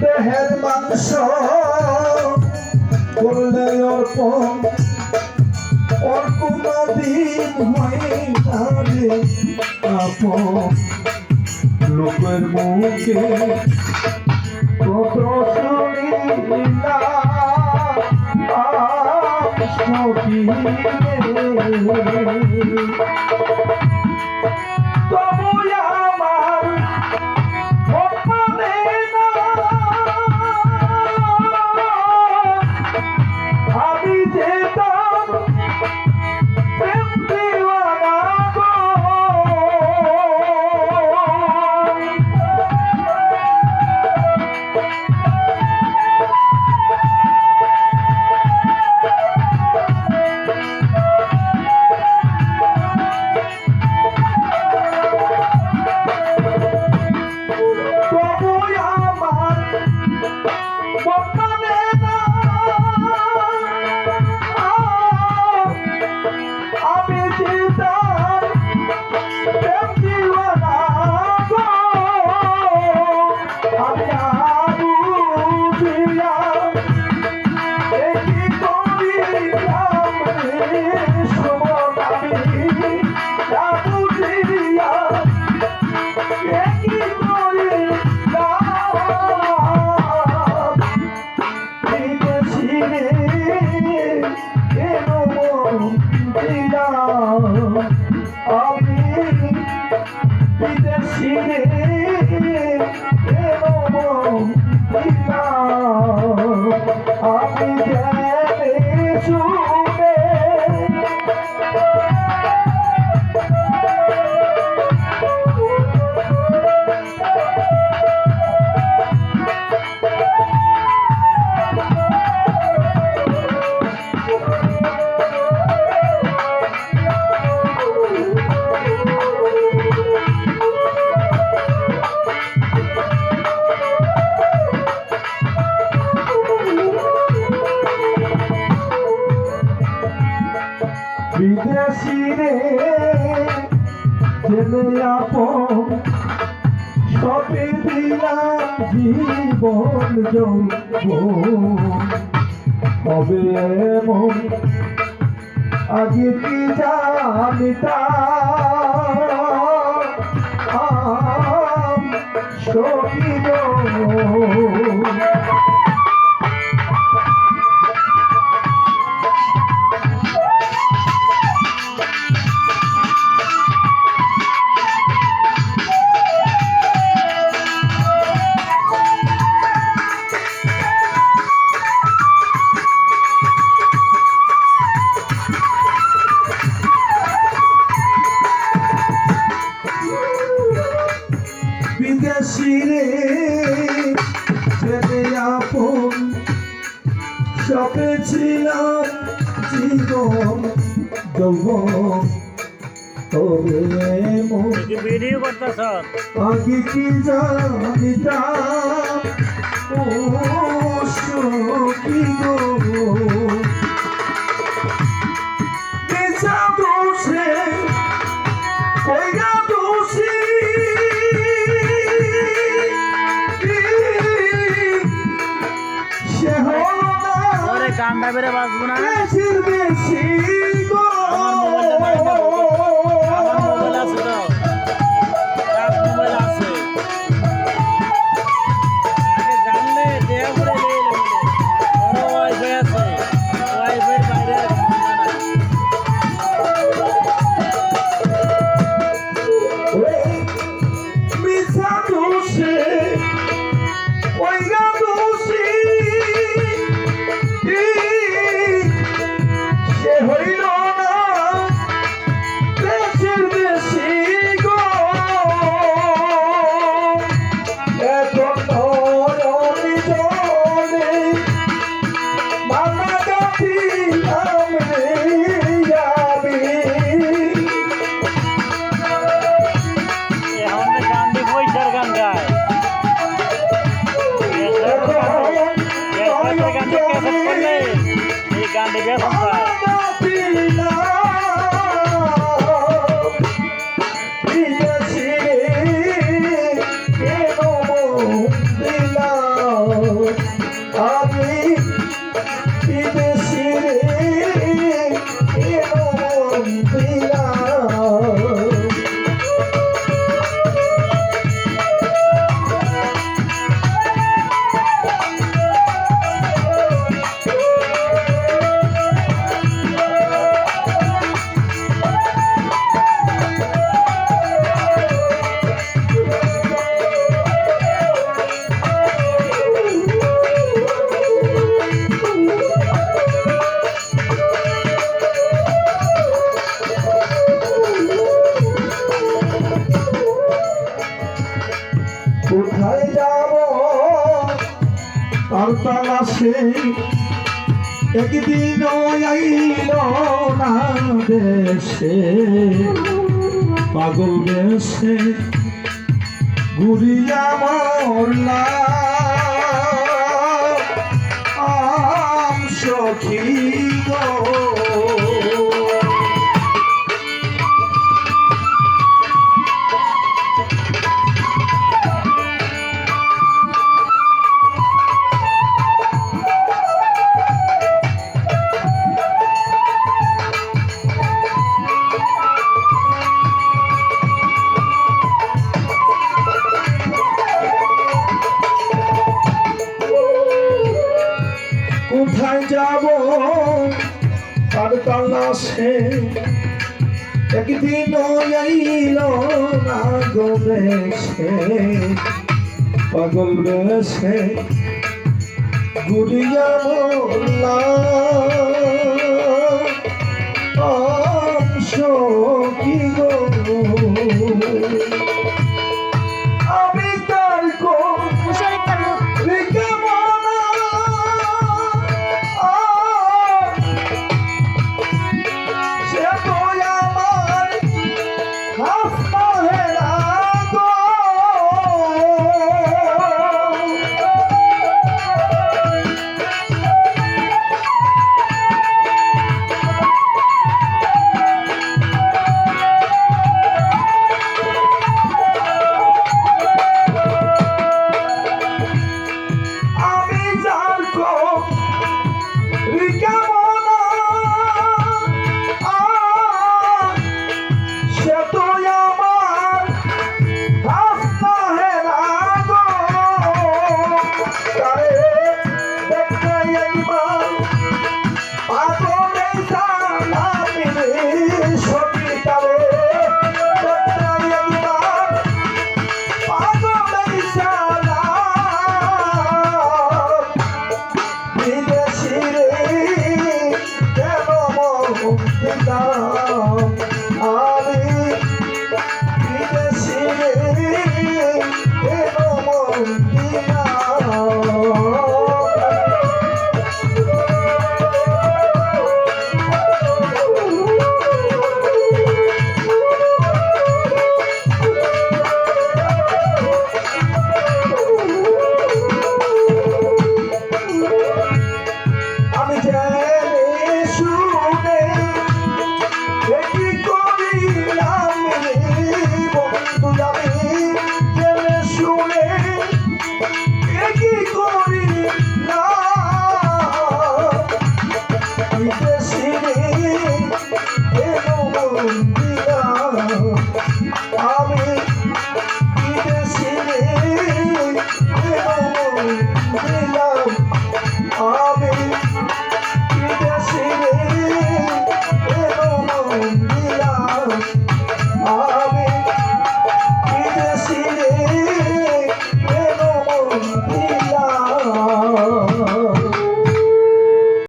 দেহের মাংস করলে অর্পণ ওর কোনদিন হয় তারে আপন। লোকের মুখে কত শুনিলাম সখী দেশিরে চলে আপন সবে দিলা জীবন হবে এমন। আগে কি জানিতাম? সবি বিদেশি রে ছেলে সপে ছিলাম জীবন যৌবন। তবে আগে কি জানিতাম কান্না বেড়ে বাঁচবো না। কাছে একদিন আইল না দেশে পাগল দেশে ঘুরিয়া মরলা। আম সখী গো। আসে। একদিন আইল না গো বেশে পাগল বেশে গুড়িয়া মোল্লা কি গো? Bye.